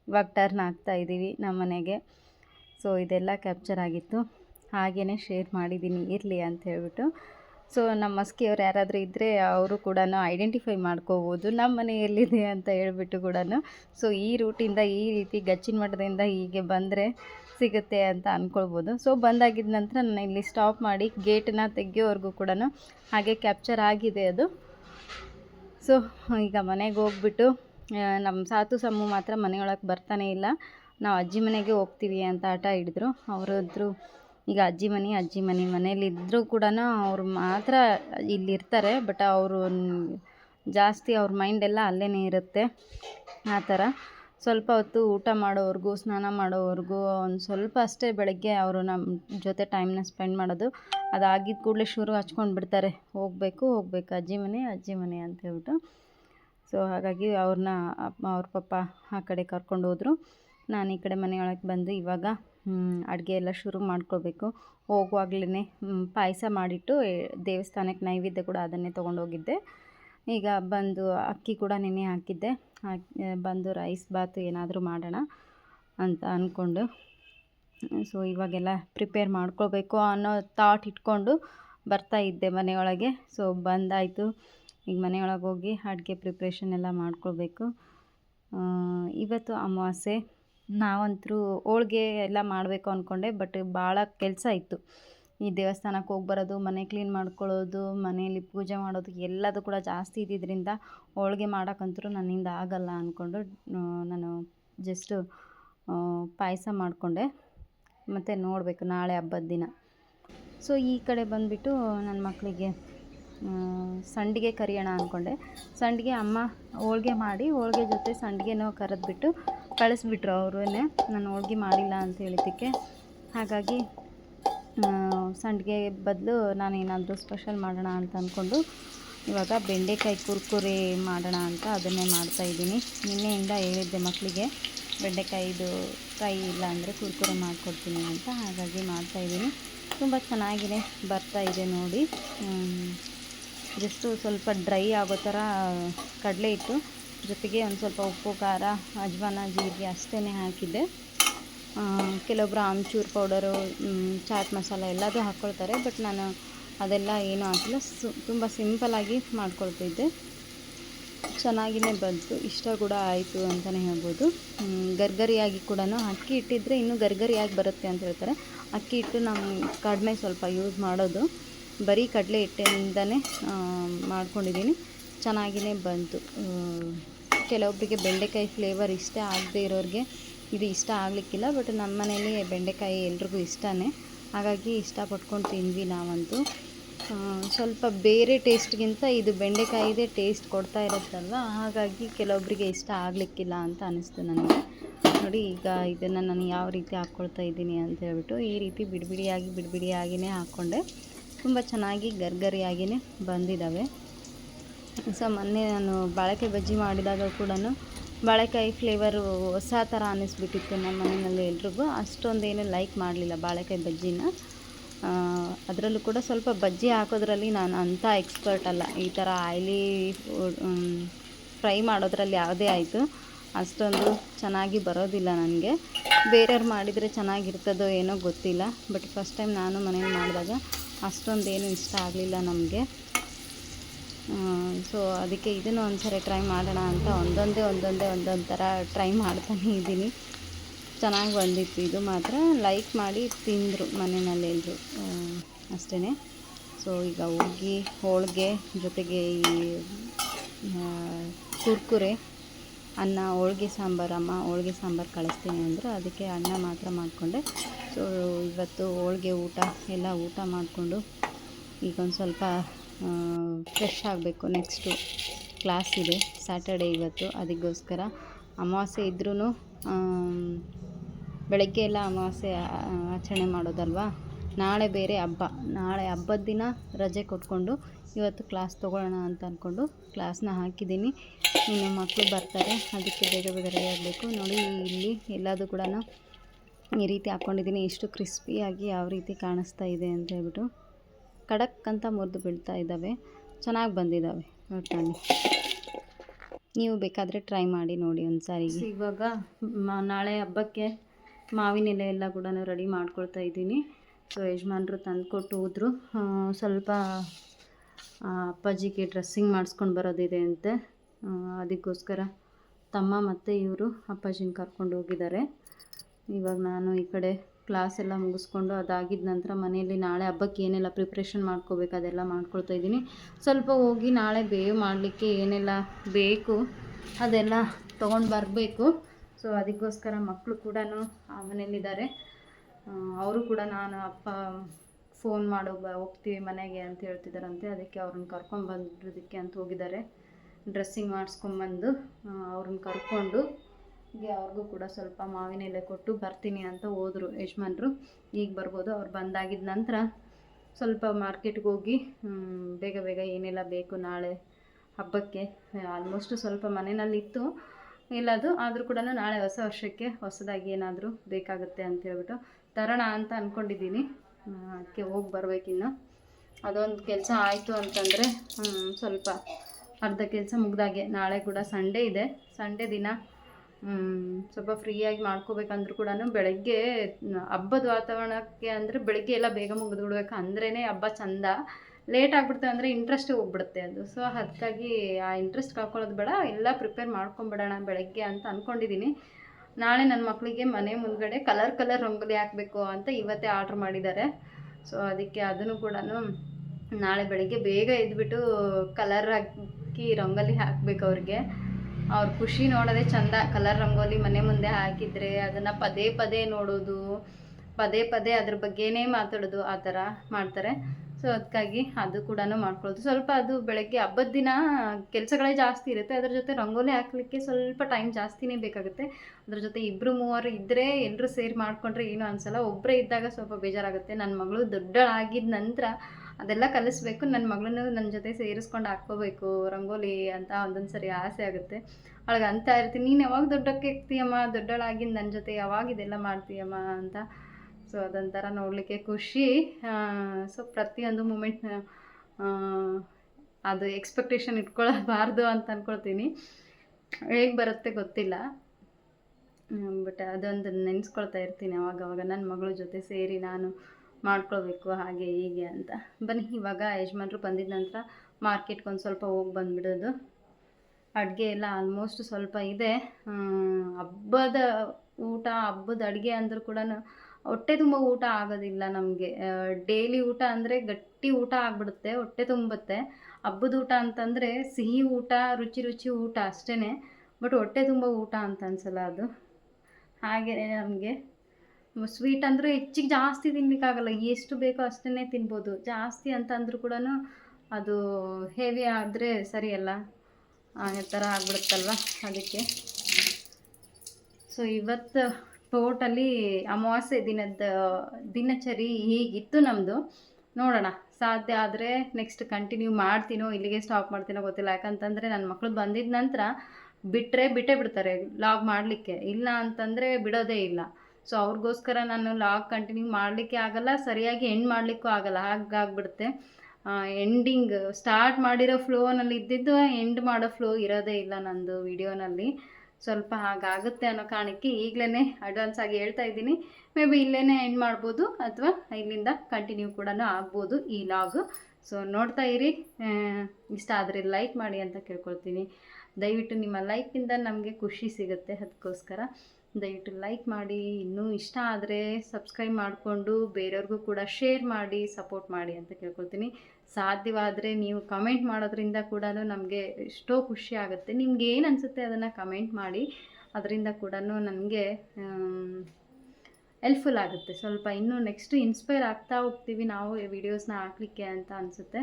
ಇವಾಗ ಟರ್ನ್ ಆಗ್ತಾ ಇದ್ದೀವಿ ನಮ್ಮ ಮನೆಗೆ. ಸೊ ಇದೆಲ್ಲ ಕ್ಯಾಪ್ಚರ್ ಆಗಿತ್ತು. ಹಾಗೇ ಶೇರ್ ಮಾಡಿದ್ದೀನಿ, ಇರಲಿ ಅಂತ ಹೇಳ್ಬಿಟ್ಟು. ಸೊ ನಮ್ಮ ಮಸ್ಕಿಯವ್ರು ಯಾರಾದರೂ ಇದ್ದರೆ ಅವರು ಕೂಡ ಐಡೆಂಟಿಫೈ ಮಾಡ್ಕೋಬೋದು. ನಮ್ಮ ಮನೆ ಎಲ್ಲಿದೆ ಅಂತ ಹೇಳ್ಬಿಟ್ಟು ಕೂಡ ಸೊ ಈ ರೂಟಿಂದ ಈ ರೀತಿ ಗಚ್ಚಿನ ಮಠದಿಂದ ಹೀಗೆ ಬಂದರೆ ಸಿಗುತ್ತೆ ಅಂತ ಅಂದ್ಕೊಳ್ಬೋದು ಸೊ ಬಂದಾಗಿದ್ದ ನಂತರ ನಾನು ಇಲ್ಲಿ ಸ್ಟಾಪ್ ಮಾಡಿ ಗೇಟನ್ನ ತೆಗೆಯೋವರೆಗೂ ಕೂಡ ಹಾಗೆ ಕ್ಯಾಪ್ಚರ್ ಆಗಿದೆ ಅದು. ಸೊ, ಈಗ ಮನೆಗೆ ಹೋಗ್ಬಿಟ್ಟು ನಮ್ಮ ಸಾತು ಸಮ್ಮು ಮಾತ್ರ ಮನೆಯೊಳಗೆ ಬರ್ತಾನೆ ಇಲ್ಲ. ನಾವು ಅಜ್ಜಿ ಮನೆಗೆ ಹೋಗ್ತೀವಿ ಅಂತ ಆಟ ಹಿಡಿದ್ರು. ಅವರದ್ರು, ಈಗ ಅಜ್ಜಿ ಮನೆ ಅಜ್ಜಿ ಮನೆ ಮನೇಲಿದ್ದರೂ ಕೂಡ ಅವ್ರು ಮಾತ್ರ ಇಲ್ಲಿರ್ತಾರೆ. ಬಟ್ ಅವರು ಜಾಸ್ತಿ ಅವ್ರ ಮೈಂಡೆಲ್ಲ ಅಲ್ಲೇ ಇರುತ್ತೆ. ಆ ಥರ. ಸ್ವಲ್ಪ ಹೊತ್ತು ಊಟ ಮಾಡೋವರೆಗೂ, ಸ್ನಾನ ಮಾಡೋವರೆಗೂ, ಒಂದು ಸ್ವಲ್ಪ ಅಷ್ಟೇ ಬೆಳಗ್ಗೆ ಅವರು ನಮ್ಮ ಜೊತೆ ಟೈಮ್ನ ಸ್ಪೆಂಡ್ ಮಾಡೋದು. ಅದಾಗಿದ್ದ ಕೂಡಲೇ ಶುರು ಹಚ್ಕೊಂಡು ಬಿಡ್ತಾರೆ. ಹೋಗಬೇಕು ಹೋಗಬೇಕು, ಅಜ್ಜಿ ಮನೆ ಅಜ್ಜಿ ಮನೆ ಅಂತ ಹೇಳ್ಬಿಟ್ಟು. ಸೊ ಹಾಗಾಗಿ ಅವ್ರನ್ನ ಅವ್ರ ಪಪ್ಪ ಆ ಕಡೆ ಕರ್ಕೊಂಡು ಹೋದರು. ನಾನು ಈ ಕಡೆ ಮನೆಯೊಳಗೆ ಬಂದು ಇವಾಗ ಅಡುಗೆ ಎಲ್ಲ ಶುರು ಮಾಡ್ಕೋಬೇಕು ಹೋಗುವಾಗ್ಲೇ ಪಾಯಸ ಮಾಡಿಟ್ಟು ದೇವಸ್ಥಾನಕ್ಕೆ ನೈವೇದ್ಯ ಕೂಡ ಅದನ್ನೇ ತೊಗೊಂಡೋಗಿದ್ದೆ ಈಗ ಬಂದು ಅಕ್ಕಿ ಕೂಡ ನೆನೆ ಹಾಕಿದ್ದೆ. ಹಾಕಿ, ಬಂದು ರೈಸ್ ಬಾತ್ ಏನಾದರೂ ಮಾಡೋಣ ಅಂತ ಅಂದ್ಕೊಂಡು ಸೊ ಇವಾಗೆಲ್ಲ ಪ್ರಿಪೇರ್ ಮಾಡ್ಕೋಬೇಕು ಅನ್ನೋ ಥಾಟ್ ಇಟ್ಕೊಂಡು ಬರ್ತಾ ಇದ್ದೆ ಮನೆಯೊಳಗೆ. ಸೊ ಬಂದಾಯಿತು. ಈಗ ಮನೆಯೊಳಗೆ ಹೋಗಿ ಅಡುಗೆ ಪ್ರಿಪ್ರೇಷನ್ ಎಲ್ಲ ಮಾಡ್ಕೊಳ್ಬೇಕು. ಇವತ್ತು ಅಮಾವಾಸ್ಯೆ. ನಾವಂತರೂ ಹೋಳ್ಗೆ ಎಲ್ಲ ಮಾಡಬೇಕು ಅಂದ್ಕೊಂಡೆ ಬಟ್ ಭಾಳ ಕೆಲಸ ಇತ್ತು. ಈ ದೇವಸ್ಥಾನಕ್ಕೆ ಹೋಗಿ ಬರೋದು, ಮನೆ ಕ್ಲೀನ್ ಮಾಡ್ಕೊಳ್ಳೋದು, ಮನೆಯಲ್ಲಿ ಪೂಜೆ ಮಾಡೋದು ಎಲ್ಲದೂ ಕೂಡ ಜಾಸ್ತಿ ಇದ್ದಿದ್ದರಿಂದ ಹೋಳ್ಗೆ ಮಾಡೋಕ್ಕಂತೂ ನನ್ನಿಂದ ಆಗಲ್ಲ ಅಂದ್ಕೊಂಡು ನಾನು ಜಸ್ಟು ಪಾಯಸ ಮಾಡಿಕೊಂಡೆ. ಮತ್ತು ನೋಡಬೇಕು ನಾಳೆ ಹಬ್ಬದ ದಿನ. ಸೊ ಈ ಕಡೆ ಬಂದುಬಿಟ್ಟು ನನ್ನ ಮಕ್ಕಳಿಗೆ ಸಂಡಿಗೆ ಕರಿಯೋಣ ಅಂದ್ಕೊಂಡೆ ಸಂಡಿಗೆ ಅಮ್ಮ ಹೋಳ್ಗೆ ಮಾಡಿ, ಹೋಳ್ಗೆ ಜೊತೆ ಸಂಡಿಗೆನೋ ಕರೆದ್ಬಿಟ್ಟು ಕಳಿಸ್ಬಿಟ್ರು ಅವರೇ ನಾನು ಹೋಳ್ಗೆ ಮಾಡಿಲ್ಲ ಅಂತ ಹೇಳಿದ್ದಕ್ಕೆ. ಹಾಗಾಗಿ ಸಂಡಿಗೆ ಬದಲು ನಾನು ಏನಾದರೂ ಸ್ಪೆಷಲ್ ಮಾಡೋಣ ಅಂತ ಅಂದ್ಕೊಂಡು ಇವಾಗ ಬೆಂಡೆಕಾಯಿ ಕುರ್ಕುರಿ ಮಾಡೋಣ ಅಂತ ಅದನ್ನೇ ಮಾಡ್ತಾಯಿದ್ದೀನಿ ನಿನ್ನೆಯಿಂದ ಹೇಳಿದ್ದೆ ಮಕ್ಕಳಿಗೆ ಬೆಂಡೆಕಾಯಿದು ಫ್ರೈ ಇಲ್ಲ ಅಂದರೆ ಕುರ್ಕುರೆ ಮಾಡಿಕೊಡ್ತೀನಿ ಅಂತ, ಹಾಗಾಗಿ ಮಾಡ್ತಾಯಿದ್ದೀನಿ ತುಂಬ ಚೆನ್ನಾಗಿದೆ, ಬರ್ತಾ ಇದೆ ನೋಡಿ. ಜಸ್ಟು ಸ್ವಲ್ಪ ಡ್ರೈ ಆಗೋ ಥರ ಕಡಲೆ ಇಟ್ಟು ಜೊತೆಗೆ ಒಂದು ಸ್ವಲ್ಪ ಉಪ್ಪು, ಖಾರ, ಅಜ್ವಾನ, ಜೀರಿಗೆ ಅಷ್ಟೇ ಹಾಕಿದ್ದೆ. ಆ, ಕೆಲವೊಬ್ರು ಆಮ್ಚೂರ್ ಪೌಡರು ಚಾಟ್ ಮಸಾಲ ಎಲ್ಲದೂ ಹಾಕ್ಕೊಳ್ತಾರೆ ಬಟ್ ನಾನು ಅದೆಲ್ಲ ಏನೂ ಹಾಕಿಲ್ಲ. ಸು ತುಂಬ ಸಿಂಪಲಾಗಿ ಮಾಡ್ಕೊಳ್ತಿದ್ದೆ. ಚೆನ್ನಾಗಿಯೇ ಬಂತು. ಇಷ್ಟ ಕೂಡ ಆಯಿತು ಅಂತಲೇ ಹೇಳ್ಬೋದು. ಗರ್ಗರಿಯಾಗಿ ಕೂಡ ಅಕ್ಕಿ ಇಟ್ಟಿದ್ದರೆ ಇನ್ನೂ ಗರ್ಗರಿಯಾಗಿ ಬರುತ್ತೆ ಅಂತ ಹೇಳ್ತಾರೆ. ಅಕ್ಕಿ ಹಿಟ್ಟು ನಮ್ಮ ಕಡಿಮೆ ಸ್ವಲ್ಪ ಯೂಸ್ ಮಾಡೋದು. ಬರೀ ಕಡಲೆ ಹಿಟ್ಟಿನಿಂದನೇ ಮಾಡ್ಕೊಂಡಿದ್ದೀನಿ. ಚೆನ್ನಾಗಿಯೇ ಬಂತು. ಕೆಲವೊಬ್ಬರಿಗೆ ಬೆಂಡೆಕಾಯಿ ಫ್ಲೇವರ್ ಇಷ್ಟ ಆಗದೆ ಇರೋರಿಗೆ ಇದು ಇಷ್ಟ ಆಗಲಿಕ್ಕಿಲ್ಲ ಬಟ್ ನಮ್ಮ ಮನೇಲಿ ಬೆಂಡೆಕಾಯಿ ಎಲ್ರಿಗೂ ಇಷ್ಟನೇ. ಹಾಗಾಗಿ ಇಷ್ಟಪಟ್ಕೊಂಡು ತಿಂದ್ವಿ ನಾವಂತೂ. ಸ್ವಲ್ಪ ಬೇರೆ ಟೇಸ್ಟ್ಗಿಂತ ಇದು ಬೆಂಡೆಕಾಯಿದೇ ಟೇಸ್ಟ್ ಕೊಡ್ತಾ ಇರುತ್ತಲ್ವ, ಹಾಗಾಗಿ ಕೆಲವೊಬ್ಬರಿಗೆ ಇಷ್ಟ ಆಗಲಿಕ್ಕಿಲ್ಲ ಅಂತ ಅನ್ನಿಸ್ತು ನನಗೆ. ನೋಡಿ, ಈಗ ಇದನ್ನು ನಾನು ಯಾವ ರೀತಿ ಹಾಕ್ಕೊಳ್ತಾ ಇದ್ದೀನಿ ಅಂತ ಹೇಳ್ಬಿಟ್ಟು ಈ ರೀತಿ ಬಿಡಿಬಿಡಿಯಾಗಿ ಬಿಡಿಬಿಡಿಯಾಗಿಯೇ ಹಾಕ್ಕೊಂಡೆ. ತುಂಬ ಚೆನ್ನಾಗಿ ಗರ್ಗರಿಯಾಗಿಯೇ ಬಂದಿದ್ದಾವೆ. ಸೊ ಮೊನ್ನೆ ನಾನು ಬಾಳೆಕಾಯಿ ಬಜ್ಜಿ ಮಾಡಿದಾಗ ಕೂಡ ಬಾಳೆಕಾಯಿ ಫ್ಲೇವರು ಹೊಸ ಥರ ಅನ್ನಿಸ್ಬಿಟ್ಟಿತ್ತು ನಮ್ಮ ಮನೆಯಲ್ಲಿ ಎಲ್ರಿಗೂ. ಅಷ್ಟೊಂದೇನು ಲೈಕ್ ಮಾಡಲಿಲ್ಲ ಬಾಳೆಕಾಯಿ ಬಜ್ಜಿನ. ಅದರಲ್ಲೂ ಕೂಡ ಸ್ವಲ್ಪ ಬಜ್ಜಿ ಹಾಕೋದ್ರಲ್ಲಿ ನಾನು ಅಂಥ ಎಕ್ಸ್ಪರ್ಟ್ ಅಲ್ಲ. ಈ ಥರ ಆಯ್ಲಿ ಫ್ರೈ ಮಾಡೋದ್ರಲ್ಲಿ ಯಾವುದೇ ಆಯಿತು. ಅಷ್ಟೊಂದು ಚೆನ್ನಾಗಿ ಬರೋದಿಲ್ಲ ನನಗೆ. ಬೇರೆಯವ್ರು ಮಾಡಿದರೆ ಚೆನ್ನಾಗಿರ್ತದೋ ಏನೋ ಗೊತ್ತಿಲ್ಲ. ಬಟ್ ಫಸ್ಟ್ ಟೈಮ್ ನಾನು ಮನೇಲಿ ಮಾಡಿದಾಗ ಅಷ್ಟೊಂದೇನು ಇಷ್ಟ ಆಗಲಿಲ್ಲ ನಮಗೆ. ಸೊ ಅದಕ್ಕೆ ಇದನ್ನು ಒಂದ್ಸರಿ ಟ್ರೈ ಮಾಡೋಣ ಅಂತ ಒಂದೊಂದೇ ಒಂದೊಂದೇ ಒಂದೊಂದು ಥರ ಟ್ರೈ ಮಾಡ್ತಾನೆ ಇದ್ದೀನಿ. ಚೆನ್ನಾಗಿ ಬಂದಿತ್ತು. ಇದು ಮಾತ್ರ ಲೈಕ್ ಮಾಡಿ ತಿಂದರು ಮನೆಯಲ್ಲಿ ಎಲ್ಲರು ಅಷ್ಟೇ ಸೊ ಈಗ ಹುಗ್ಗಿ ಹೋಳಿಗೆ ಜೊತೆಗೆ ಈ ಕುರ್ಕುರೆ, ಅನ್ನ, ಹೋಳ್ಗೆ ಸಾಂಬಾರು, ಅಮ್ಮ ಹೋಳ್ಗೆ ಸಾಂಬಾರು ಕಳಿಸ್ತೀನಿ ಅಂದರು ಅದಕ್ಕೆ ಅನ್ನ ಮಾತ್ರ ಮಾಡಿಕೊಂಡೆ. ಸೊ ಇವತ್ತು ಹೋಳಿಗೆ ಊಟ, ಎಲ್ಲ ಊಟ ಮಾಡಿಕೊಂಡು ಈಗ ಒಂದು ಸ್ವಲ್ಪ ಫ್ರೆಶ್ ಆಗಬೇಕು. ನೆಕ್ಸ್ಟು ಕ್ಲಾಸ್ ಇದೆ. ಸ್ಯಾಟರ್ಡೇ ಇವತ್ತು. ಅದಕ್ಕೋಸ್ಕರ ಅಮಾವಾಸ್ಯೆ ಇದ್ರೂ ಬೆಳಗ್ಗೆ ಎಲ್ಲ ಅಮಾವಾಸ್ಯೆ ಆಚರಣೆ ಮಾಡೋದಲ್ವಾ? ನಾಳೆ ಬೇರೆ ಹಬ್ಬ. ನಾಳೆ ಹಬ್ಬದ ದಿನ ರಜೆ ಕೊಟ್ಕೊಂಡು ಇವತ್ತು ಕ್ಲಾಸ್ ತೊಗೊಳ್ಳೋಣ ಅಂತ ಅಂದ್ಕೊಂಡು ಕ್ಲಾಸ್ನ ಹಾಕಿದ್ದೀನಿ. ಇನ್ನು ಮಕ್ಕಳು ಬರ್ತಾರೆ. ಅದಕ್ಕೆ ಬೇಗ ಬೇಗ ರೆಡಿ ಆಗಬೇಕು. ನೋಡಿ, ಇಲ್ಲಿ ಎಲ್ಲದು ಕೂಡ ಈ ರೀತಿ ಹಾಕ್ಕೊಂಡಿದ್ದೀನಿ ಎಷ್ಟು ಕ್ರಿಸ್ಪಿಯಾಗಿ ಯಾವ ರೀತಿ ಕಾಣಿಸ್ತಾ ಇದೆ ಅಂತ ಹೇಳ್ಬಿಟ್ಟು. ಖಡಕ್ ಅಂತ ಮುರಿದು ಬೀಳ್ತಾ ಇದ್ದಾವೆ. ಚೆನ್ನಾಗಿ ಬಂದಿದ್ದಾವೆ. ನೋಡ್ಕೊಂಡು ನೀವು ಬೇಕಾದರೆ ಟ್ರೈ ಮಾಡಿ ನೋಡಿ ಒಂದು ಸಾರಿ ಇವಾಗ ನಾಳೆ ಹಬ್ಬಕ್ಕೆ ಮಾವಿನ ಎಲೆ ಎಲ್ಲ ಕೂಡ ರೆಡಿ ಮಾಡ್ಕೊಳ್ತಾ ಇದ್ದೀನಿ. ಸೊ ಯಜಮಾನ್ರು ತಂದುಕೊಟ್ಟು ಹೋದರು. ಸ್ವಲ್ಪ ಅಪ್ಪಾಜಿಗೆ ಡ್ರೆಸ್ಸಿಂಗ್ ಮಾಡಿಸ್ಕೊಂಡು ಬರೋದಿದೆ ಅಂತೆ. ಅದಕ್ಕೋಸ್ಕರ ತಮ್ಮ ಮತ್ತು ಇವರು ಅಪ್ಪಾಜಿನ ಕರ್ಕೊಂಡು ಹೋಗಿದ್ದಾರೆ. ಇವಾಗ ನಾನು ಈ ಕಡೆ ಕ್ಲಾಸ್ ಎಲ್ಲ ಮುಗಿಸ್ಕೊಂಡು ಅದಾಗಿದ ನಂತರ ಮನೆಯಲ್ಲಿ ನಾಳೆ ಹಬ್ಬಕ್ಕೆ ಏನೆಲ್ಲ ಪ್ರಿಪ್ರೇಷನ್ ಮಾಡ್ಕೋಬೇಕು ಅದೆಲ್ಲ ಮಾಡ್ಕೊಳ್ತಾ ಇದ್ದೀನಿ. ಸ್ವಲ್ಪ ಹೋಗಿ ನಾಳೆ ಬೇವು ಮಾಡಲಿಕ್ಕೆ ಏನೆಲ್ಲ ಬೇಕು ಅದೆಲ್ಲ ತೊಗೊಂಡು ಬರಬೇಕು. ಸೊ ಅದಕ್ಕೋಸ್ಕರ ಮಕ್ಕಳು ಕೂಡ ಆ ಮನೇಲಿದ್ದಾರೆ ಅವರು ಕೂಡ ನಾನು ಅಪ್ಪ ಫೋನ್ ಮಾಡೋ ಬ, ಹೋಗ್ತೀವಿ ಮನೆಗೆ ಅಂತ ಹೇಳ್ತಿದ್ದಾರಂತೆ. ಅದಕ್ಕೆ ಅವ್ರನ್ನ ಕರ್ಕೊಂಬಂದಿರೋದಕ್ಕೆ ಅಂತ ಹೋಗಿದ್ದಾರೆ. ಡ್ರೆಸ್ಸಿಂಗ್ ಮಾಡಿಸ್ಕೊಂಬಂದು ಅವ್ರನ್ನ ಕರ್ಕೊಂಡು ಹೀಗೆ ಅವ್ರಿಗೂ ಕೂಡ ಸ್ವಲ್ಪ ಮಾವಿನ ಎಲೆ ಕೊಟ್ಟು ಬರ್ತೀನಿ ಅಂತ ಹೋದರು ಯಜಮಾನ್ರು. ಈಗ ಬರ್ಬೋದು, ಅವ್ರು ಬಂದಾಗಿದ್ದ ನಂತರ ಸ್ವಲ್ಪ ಮಾರ್ಕೆಟ್ಗೆ ಹೋಗಿ ಬೇಗ ಬೇಗ ಏನೆಲ್ಲ ಬೇಕು ನಾಳೆ ಹಬ್ಬಕ್ಕೆ. ಆಲ್ಮೋಸ್ಟ್ ಸ್ವಲ್ಪ ಮನೆಯಲ್ಲಿತ್ತು ಇಲ್ಲದು ಆದರೂ ಕೂಡ ನಾಳೆ ಹೊಸ ವರ್ಷಕ್ಕೆ ಹೊಸದಾಗಿ ಏನಾದರೂ ಬೇಕಾಗುತ್ತೆ ಅಂತ ಹೇಳ್ಬಿಟ್ಟು ತರೋಣ ಅಂತ ಅಂದ್ಕೊಂಡಿದ್ದೀನಿ ಅದಕ್ಕೆ ಹೋಗಿ ಬರಬೇಕಿನ್ನು ಅದೊಂದು ಕೆಲಸ ಆಯಿತು ಅಂತಂದರೆ ಸ್ವಲ್ಪ ಅರ್ಧ ಕೆಲಸ ಮುಗ್ದಾಗೆ. ನಾಳೆ ಕೂಡ ಸಂಡೇ ಇದೆ. ಸಂಡೇ ದಿನ ಸ್ವಲ್ಪ ಫ್ರೀಯಾಗಿ ಮಾಡ್ಕೋಬೇಕಂದ್ರೂ ಕೂಡ ಬೆಳಗ್ಗೆ ಹಬ್ಬದ ವಾತಾವರಣಕ್ಕೆ ಅಂದರೆ ಬೆಳಗ್ಗೆ ಎಲ್ಲ ಬೇಗ ಮುಗಿದು ಬಿಡ್ಬೇಕು ಅಂದ್ರೇ ಹಬ್ಬ ಚಂದ. ಲೇಟ್ ಆಗಿಬಿಡ್ತೆ ಅಂದರೆ ಇಂಟ್ರೆಸ್ಟ್ ಹೋಗ್ಬಿಡುತ್ತೆ ಅದು. ಸೊ ಅದಕ್ಕಾಗಿ ಆ ಇಂಟ್ರೆಸ್ಟ್ ಕಳ್ಕೊಳ್ಳೋದು ಬೇಡ, ಎಲ್ಲ ಪ್ರಿಪೇರ್ ಮಾಡ್ಕೊಂಬಿಡೋಣ ಬೆಳಗ್ಗೆ ಅಂತ ಅಂದ್ಕೊಂಡಿದ್ದೀನಿ ನಾಳೆ ನನ್ನ ಮಕ್ಕಳಿಗೆ ಮನೆ ಮುಂದ್ಗಡೆ ಕಲರ್ ಕಲರ್ ರಂಗೋಲಿ ಹಾಕಬೇಕು ಅಂತ ಇವತ್ತೇ ಆರ್ಡ್ರ್ ಮಾಡಿದ್ದಾರೆ. ಸೊ ಅದಕ್ಕೆ ಅದನ್ನು ಕೂಡ ನಾಳೆ ಬೆಳಗ್ಗೆ ಬೇಗ ಎದ್ಬಿಟ್ಟು ಕಲರ್ ಹಾಕಿ ರಂಗೋಲಿ ಹಾಕಬೇಕು ಅವ್ರಿಗೆ. ಅವ್ರ ಖುಷಿ ನೋಡೋದೇ ಚಂದ ಕಲರ್ ರಂಗೋಲಿ ಮನೆ ಮುಂದೆ ಹಾಕಿದ್ರೆ ಅದನ್ನು ಪದೇ ಪದೇ ನೋಡೋದು, ಪದೇ ಪದೇ ಅದ್ರ ಬಗ್ಗೆನೇ ಮಾತಾಡೋದು ಆ ಥರ ಮಾಡ್ತಾರೆ. ಸೊ ಅದಕ್ಕಾಗಿ ಅದು ಕೂಡ ಮಾಡ್ಕೊಳ್ಳೋದು ಸ್ವಲ್ಪ ಅದು ಬೆಳಗ್ಗೆ ಹಬ್ಬದ ದಿನ ಕೆಲಸಗಳೇ ಜಾಸ್ತಿ ಇರುತ್ತೆ. ಅದ್ರ ಜೊತೆ ರಂಗೋಲಿ ಹಾಕ್ಲಿಕ್ಕೆ ಸ್ವಲ್ಪ ಟೈಮ್ ಜಾಸ್ತಿನೇ ಬೇಕಾಗುತ್ತೆ. ಅದ್ರ ಜೊತೆ ಇಬ್ಬರು ಮೂವರು ಇದ್ದರೆ ಎಲ್ಲರೂ ಸೇರಿ ಮಾಡಿಕೊಂಡ್ರೆ ಏನು ಅನಿಸಲ್ಲ. ಒಬ್ಬರೇ ಇದ್ದಾಗ ಸ್ವಲ್ಪ ಬೇಜಾರಾಗುತ್ತೆ. ನನ್ನ ಮಗಳು ದೊಡ್ಡಳಾಗಿದ್ದ ನಂತರ ಅದೆಲ್ಲ ಕಲಿಸ್ಬೇಕು ನನ್ನ ಮಗಳನ್ನೂ ನನ್ನ ಜೊತೆ ಸೇರಿಸ್ಕೊಂಡು ಹಾಕ್ಕೋಬೇಕು, ರಂಗೋಲಿ ಅಂತ ಒಂದೊಂದು ಸರಿ ಆಸೆ ಆಗುತ್ತೆ. ಅವಳಿಗೆ ಅಂತ ಇರ್ತೀನಿ, ನೀನು ಯಾವಾಗ ದೊಡ್ಡಕ್ಕೆ ಇರ್ತೀಯಮ್ಮ? ದೊಡ್ಡಳಾಗಿ ನನ್ನ ಜೊತೆ ಯಾವಾಗ ಇದೆಲ್ಲ ಮಾಡ್ತೀಯಮ್ಮ ಅಂತ. ಸೊ ಅದೊಂಥರ ನೋಡಲಿಕ್ಕೆ ಖುಷಿ. ಸೊ ಪ್ರತಿಯೊಂದು ಮೂಮೆಂಟ್ ಅದು ಎಕ್ಸ್ಪೆಕ್ಟೇಷನ್ ಇಟ್ಕೊಳ್ಳಬಾರ್ದು ಅಂತ ಅಂದ್ಕೊಳ್ತೀನಿ ಹೇಗೆ ಬರುತ್ತೆ ಗೊತ್ತಿಲ್ಲ. ಬಟ್ ಅದೊಂದು ನೆನೆಸ್ಕೊಳ್ತಾ ಇರ್ತೀನಿ ಅವಾಗವಾಗ ಅವಾಗ ನನ್ನ ಮಗಳ ಜೊತೆ ಸೇರಿ ನಾನು. ಮಾಡ್ಕೊಳ್ಬೇಕು, ಹಾಗೆ ಹೀಗೆ ಅಂತ. ಬನ್ನಿ, ಇವಾಗ ಯಜಮಾನ್ರು ಬಂದಿದ ನಂತರ ಮಾರ್ಕೆಟ್ಗೆ ಒಂದು ಸ್ವಲ್ಪ ಹೋಗಿ ಬಂದುಬಿಡೋದು. ಅಡುಗೆ ಎಲ್ಲ ಆಲ್ಮೋಸ್ಟ್ ಸ್ವಲ್ಪ ಇದೆ. ಹಬ್ಬದ ಊಟ, ಹಬ್ಬದ ಅಡುಗೆ ಅಂದರೂ ಕೂಡ ಹೊಟ್ಟೆ ತುಂಬ ಊಟ ಆಗೋದಿಲ್ಲ ನಮಗೆ. ಡೈಲಿ ಊಟ ಅಂದರೆ ಗಟ್ಟಿ ಊಟ ಆಗಿಬಿಡುತ್ತೆ, ಹೊಟ್ಟೆ ತುಂಬುತ್ತೆ. ಹಬ್ಬದ ಊಟ ಅಂತಂದರೆ ಸಿಹಿ ಊಟ, ರುಚಿ ರುಚಿ ಊಟ ಅಷ್ಟೇ ಬಟ್ ಹೊಟ್ಟೆ ತುಂಬ ಊಟ ಅಂತ ಅನ್ಸಲ್ಲ ಅದು. ಹಾಗೆಯೇ ನಮಗೆ. ಸ್ವೀಟ್ ಅಂದರೆ ಹೆಚ್ಚಿಗೆ ಜಾಸ್ತಿ ತಿನ್ಲಿಕ್ಕಾಗಲ್ಲ. ಎಷ್ಟು ಬೇಕೋ ಅಷ್ಟನ್ನೇ ತಿನ್ಬೋದು. ಜಾಸ್ತಿ ಅಂತ ಅಂದರೂ ಕೂಡ ಅದು ಹೆವಿ ಆದರೆ ಸರಿಯಲ್ಲ. ಆ ಥರ ಆಗ್ಬಿಡುತ್ತಲ್ವ ಅದಕ್ಕೆ. ಸೊ ಇವತ್ತು ಟೋಟಲಿ ಅಮಾವಾಸ್ಯೆ ದಿನದ, ದಿನಚರಿ ಹೀಗಿತ್ತು ನಮ್ಮದು ನೋಡೋಣ. ಸಾಧ್ಯ ಆದರೆ ನೆಕ್ಸ್ಟ್ ಕಂಟಿನ್ಯೂ ಮಾಡ್ತೀನೋ, ಇಲ್ಲಿಗೆ ಸ್ಟಾಪ್ ಮಾಡ್ತೀನೋ ಗೊತ್ತಿಲ್ಲ. ಯಾಕಂತಂದರೆ ನನ್ನ ಮಕ್ಕಳು ಬಂದಿದ ನಂತರ ಬಿಟ್ಟರೆ ಬಿಟ್ಟೇ ಬಿಡ್ತಾರೆ. ಲಾಗ್ ಮಾಡಲಿಕ್ಕೆ. ಇಲ್ಲ ಅಂತಂದರೆ ಬಿಡೋದೇ ಇಲ್ಲ. ಸೊ ಅವ್ರಿಗೋಸ್ಕರ ನಾನು ಲಾಗ್ ಕಂಟಿನ್ಯೂ ಮಾಡಲಿಕ್ಕೆ ಆಗಲ್ಲ, ಸರಿಯಾಗಿ ಎಂಡ್ ಮಾಡಲಿಕ್ಕೂ ಆಗಲ್ಲ, ಹಾಗಾಗ್ಬಿಡುತ್ತೆ. ಎಂಡಿಂಗ್ ಸ್ಟಾರ್ಟ್ ಮಾಡಿರೋ ಫ್ಲೋನಲ್ಲಿ ಇದ್ದಿದ್ದು ಎಂಡ್ ಮಾಡೋ ಫ್ಲೋ ಇರೋದೇ ಇಲ್ಲ ನಂದು ವಿಡಿಯೋನಲ್ಲಿ ಸ್ವಲ್ಪ ಹಾಗಾಗುತ್ತೆ ಅನ್ನೋ ಕಾರಣಕ್ಕೆ ಈಗಲೇ ಅಡ್ವಾನ್ಸ್ ಆಗಿ ಹೇಳ್ತಾ ಇದ್ದೀನಿ. ಮೇ ಬಿ ಇಲ್ಲೇ ಎಂಡ್ ಮಾಡ್ಬೋದು, ಅಥವಾ ಇಲ್ಲಿಂದ ಕಂಟಿನ್ಯೂ ಕೂಡ ಆಗ್ಬೋದು ಈ ಲಾಗ್ ಸೊ ನೋಡ್ತಾ ಇರಿ. ಇಷ್ಟ ಆದರೆ ಲೈಕ್ ಮಾಡಿ ಅಂತ ಕೇಳ್ಕೊಳ್ತೀನಿ. ದಯವಿಟ್ಟು ನಿಮ್ಮ ಲೈಕಿಂದ ನಮಗೆ ಖುಷಿ ಸಿಗುತ್ತೆ ಅದಕ್ಕೋಸ್ಕರ. ದಯವಿಟ್ಟು ಲೈಕ್ ಮಾಡಿ. ಇನ್ನೂ ಇಷ್ಟ ಆದರೆ ಸಬ್ಸ್ಕ್ರೈಬ್ ಮಾಡಿಕೊಂಡು ಬೇರೆಯವ್ರಿಗೂ ಕೂಡ ಶೇರ್ ಮಾಡಿ ಸಪೋರ್ಟ್ ಮಾಡಿ ಅಂತ ಕೇಳ್ಕೊಳ್ತೀನಿ. ಸಾಧ್ಯವಾದರೆ ನೀವು ಕಮೆಂಟ್ ಮಾಡೋದ್ರಿಂದ ಕೂಡ ನಮಗೆ ಎಷ್ಟೋ ಖುಷಿ ಆಗುತ್ತೆ. ನಿಮ್ಗೆ ಏನು ಅನಿಸುತ್ತೆ ಅದನ್ನು ಕಮೆಂಟ್ ಮಾಡಿ. ಅದರಿಂದ ಕೂಡ ನನಗೆ ಹೆಲ್ಪ್ಫುಲ್ ಆಗುತ್ತೆ. ಸ್ವಲ್ಪ ಇನ್ನೂ ನೆಕ್ಸ್ಟ್ ಇನ್ಸ್ಪೈರ್ ಆಗ್ತಾ ಹೋಗ್ತೀವಿ ನಾವು ವೀಡಿಯೋಸ್ನ ಹಾಕಲಿಕ್ಕೆ ಅಂತ ಅನಿಸುತ್ತೆ.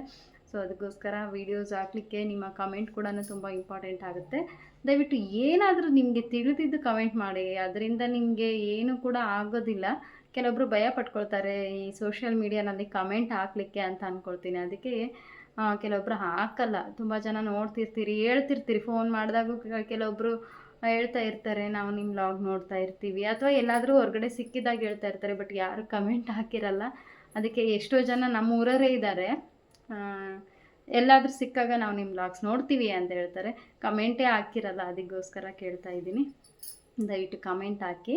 ಸೊ ಅದಕ್ಕೋಸ್ಕರ ವೀಡಿಯೋಸ್ ಹಾಕಲಿಕ್ಕೆ ನಿಮ್ಮ ಕಮೆಂಟ್ ಕೂಡ ತುಂಬ ಇಂಪಾರ್ಟೆಂಟ್ ಆಗುತ್ತೆ. ದಯವಿಟ್ಟು ಏನಾದರೂ ನಿಮಗೆ ತಿಳಿದಿದ್ದು ಕಮೆಂಟ್ ಮಾಡಿ. ಅದರಿಂದ ನಿಮಗೆ ಏನು ಕೂಡ ಆಗೋದಿಲ್ಲ. ಕೆಲವೊಬ್ಬರು ಭಯ ಪಟ್ಕೊಳ್ತಾರೆ, ಈ ಸೋಷಿಯಲ್ ಮೀಡಿಯಾನಲ್ಲಿ ಕಮೆಂಟ್ ಹಾಕಲಿಕ್ಕೆ ಅಂತ ಅಂದ್ಕೊಳ್ತೀನಿ ಅದಕ್ಕೆ ಕೆಲವೊಬ್ಬರು ಹಾಕಲ್ಲ. ತುಂಬ ಜನ ನೋಡ್ತಿರ್ತೀರಿ, ಹೇಳ್ತಿರ್ತೀರಿ. ಫೋನ್ ಮಾಡಿದಾಗೂ ಕೆಲವೊಬ್ಬರು ಹೇಳ್ತಾ ಇರ್ತಾರೆ, ನಾವು ನಿಮ್ಮ ಲಾಗ್ ನೋಡ್ತಾ ಇರ್ತೀವಿ. ಅಥವಾ ಎಲ್ಲಾದರೂ ಹೊರಗಡೆ ಸಿಕ್ಕಿದಾಗ ಹೇಳ್ತಾ ಇರ್ತಾರೆ ಬಟ್ ಯಾರು ಕಮೆಂಟ್ ಹಾಕಿರಲ್ಲ. ಅದಕ್ಕೆ ಎಷ್ಟೋ ಜನ ನಮ್ಮ ಊರವರೇ ಇದ್ದಾರೆ ಎಲ್ಲಾದರೂ ಸಿಕ್ಕಾಗ ನಾವು ನಿಮ್ಮ ಬ್ಲಾಗ್ಸ್ ನೋಡ್ತೀವಿ ಅಂತ ಹೇಳ್ತಾರೆ. ಕಮೆಂಟೇ ಹಾಕಿರಲ್ಲ ಅದಕ್ಕೋಸ್ಕರ ಕೇಳ್ತಾ ಇದ್ದೀನಿ. ದಯವಿಟ್ಟು ಕಮೆಂಟ್ ಹಾಕಿ.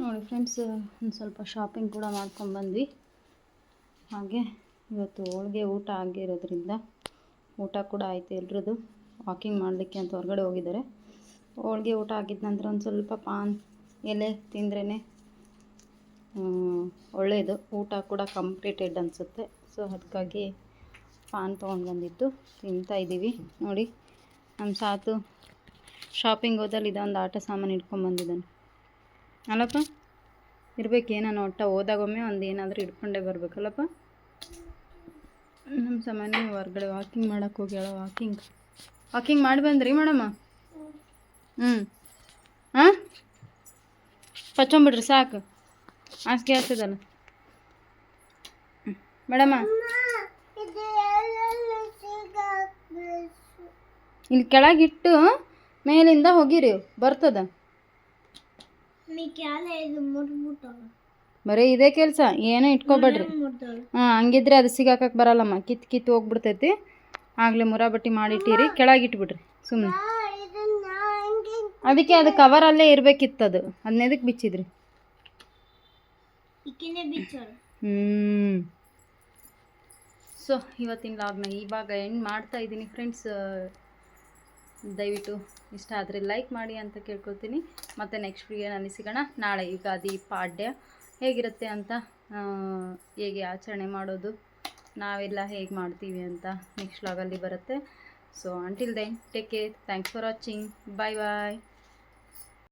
ನೋಡಿ ಫ್ರೆಂಡ್ಸ್, ಒಂದು ಸ್ವಲ್ಪ ಶಾಪಿಂಗ್ ಕೂಡ ಮಾಡ್ಕೊಂಡು ಬಂದ್ವಿ. ಹಾಗೆ ಇವತ್ತು ಹೋಳಿಗೆ ಊಟ ಆಗಿರೋದ್ರಿಂದ ಊಟ ಕೂಡ ಆಯಿತು ಎಲ್ರದ್ದು. ವಾಕಿಂಗ್ ಮಾಡಲಿಕ್ಕೆ ಅಂತ ಹೊರಗಡೆ ಹೋಗಿದ್ದಾರೆ. ಹೋಳಿಗೆ ಊಟ ಆಗಿದ ನಂತರ ಒಂದು ಸ್ವಲ್ಪ ಪಾನ್, ಎಲೆ ತಿಂದ್ರೇ ಒಳ್ಳೆಯದು ಊಟ ಕೂಡ ಕಂಪ್ಲೀಟೆಡ್ ಅನಿಸುತ್ತೆ. ಸೊ ಅದಕ್ಕಾಗಿ ಪಾನ್ ತೊಗೊಂಡು ಬಂದಿತ್ತು ತಿಂತಾ ಇದ್ದೀವಿ ನೋಡಿ ನಮ್ಮ ಸಾತು ಶಾಪಿಂಗ್ ಹೋದಲ್ಲಿ ಇದೊಂದು ಆಟ ಸಾಮಾನು ಇಟ್ಕೊಂಡು ಬಂದಿದ್ದಾನೆ. ಅಲ್ಲಪ್ಪ, ಇರ್ಬೇಕು ಏನೋ ಒಟ್ಟ ಹೋದಾಗೊಮ್ಮೆ ಒಂದು ಏನಾದರೂ ಇಟ್ಕೊಂಡೇ ಬರಬೇಕಲ್ಲಪ್ಪ ನಮ್ಮ ಸಾಮಾನ್ಯ ಹೊರ್ಗಡೆ ವಾಕಿಂಗ್ ಮಾಡೋಕ್ಕೆ ಹೋಗ್ಯಾಳ ವಾಕಿಂಗ್ ವಾಕಿಂಗ್ ಮಾಡಿ ಬಂದ್ರಿ ಮೇಡಮ್ಮ ಹ್ಞೂ ಹಾಂ ಪಚ್ಚೊಂಬಿಡ್ರಿ ಸಾಕು. ಹಾಸಿಗೆ ಆಗ್ತದಲ್ಲ ಹ್ಞೂ ಮೇಡಮ್ಮ ಇಲ್ಲಿ ಕೆಳಗಿಟ್ಟು ಮೇಲಿಂದ ಹೋಗಿರಿ ಬರ್ತದ. ಬರೀ ಇದೇ ಕೆಲಸ ಏನೂ ಇಟ್ಕೊಬೇಡ್ರಿ. ಹಾಂ ಹಂಗಿದ್ರೆ ಅದು ಸಿಗಾಕಕ್ಕೆ ಬರಲ್ಲಮ್ಮ ಕಿತ್ ಕಿತ್ತು ಹೋಗ್ಬಿಡ್ತೈತಿ. ಆಗಲೇ ಮುರಾ ಬಟ್ಟಿ ಮಾಡಿಟ್ಟಿರಿ ಕೆಳಗಿಟ್ಬಿಡ್ರಿ ಸುಮ್ಮನೆ ಅದಕ್ಕೆ ಅದು ಕವರಲ್ಲೇ ಇರಬೇಕಿತ್ತು ಅದನ್ನ ಎದಕ್ಕೆ ಬಿಚ್ಚಿದ್ರಿ? ಹ್ಞೂ ಸೊ, ಇವತ್ತಿನ ಲಾಗ್ನ ಇವಾಗ ಎಂಡ್ ಮಾಡ್ತಾ ಇದ್ದೀನಿ ಫ್ರೆಂಡ್ಸ್ ದಯವಿಟ್ಟು ಇಷ್ಟ ಆದರೆ ಲೈಕ್ ಮಾಡಿ ಅಂತ ಕೇಳ್ಕೊತೀನಿ ಮತ್ತು ನೆಕ್ಸ್ಟ್ ವಿಡಿಯೋನಲ್ಲಿ ಸಿಗೋಣ. ನಾಳೆ ಯುಗಾದಿ ಪಾಡ್ಯ ಹೇಗಿರುತ್ತೆ ಅಂತ ಹೇಗೆ ಆಚರಣೆ ಮಾಡೋದು, ನಾವೆಲ್ಲ ಹೇಗೆ ಮಾಡ್ತೀವಿ ಅಂತ ನೆಕ್ಸ್ಟ್ ಲಾಗಲ್ಲಿ ಬರುತ್ತೆ. So until then take care thanks for watching bye bye